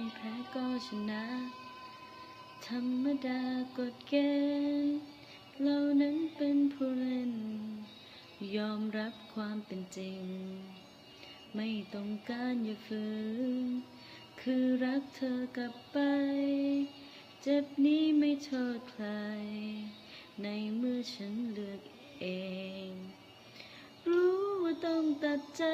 ไม่แพ้ก็ชนะ ธรรมดากฎเกณฑ์เรานั้นเป็นผู้เล่น ยอมรับความเป็นจริง ไม่ต้องการอย่าฝืนคือรักเธอกลับไป เจ็บนี้ไม่โทษใคร ในเมื่อฉันเลือกเอง รู้ว่าต้องตัดใจ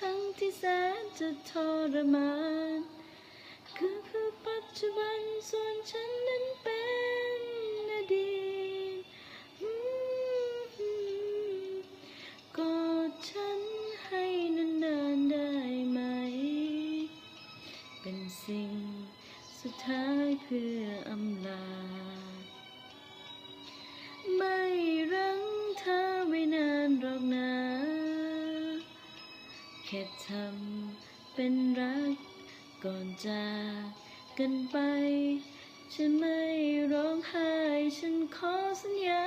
ทั้งที่แสนจะทรมาน คือคือปัจจุบันส่วนฉันนั้นเป็นอดีตอืมกอดฉันให้นานๆได้ไหม เป็นสิ่งสุดท้ายเพื่ออำลา ไม่รั้งเธอไว้นานหรอกนะ แค่ทำเป็นรัก ก่อนจากกันไป ฉันไม่ร้องไห้ ฉันขอสัญญา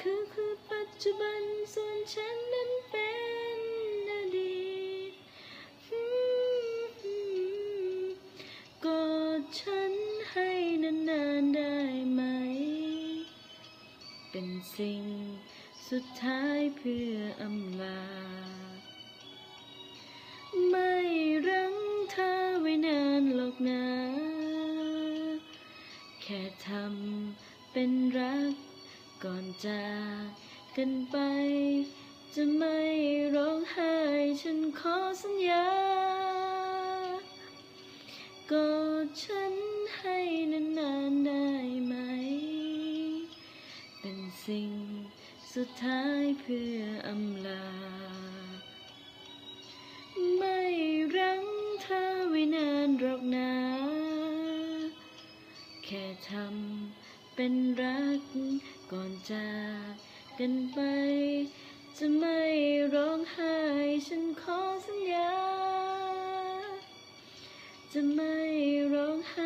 คือคือปัจจุบันส่วนฉันนั้นเป็นอดีตอืมกอดฉันให้นานๆได้ไหม เป็นสิ่งสุดท้ายเพื่ออำลา ไม่รั้งเธอไว้นานหรอกนะ แค่ทำ ก่อนจากกันไป จะไม่ร้องไห้ฉันขอสัญญากอดฉันให้นานๆได้ไหม เป็นสิ่งสุดท้ายเพื่ออำลา ไม่รั้งเธอไว้นานหรอกนะ แค่ทำ เป็นรักก่อนจากกันไป จะไม่ร้องไห้ฉันขอสัญญา จะไม่ร้องไห้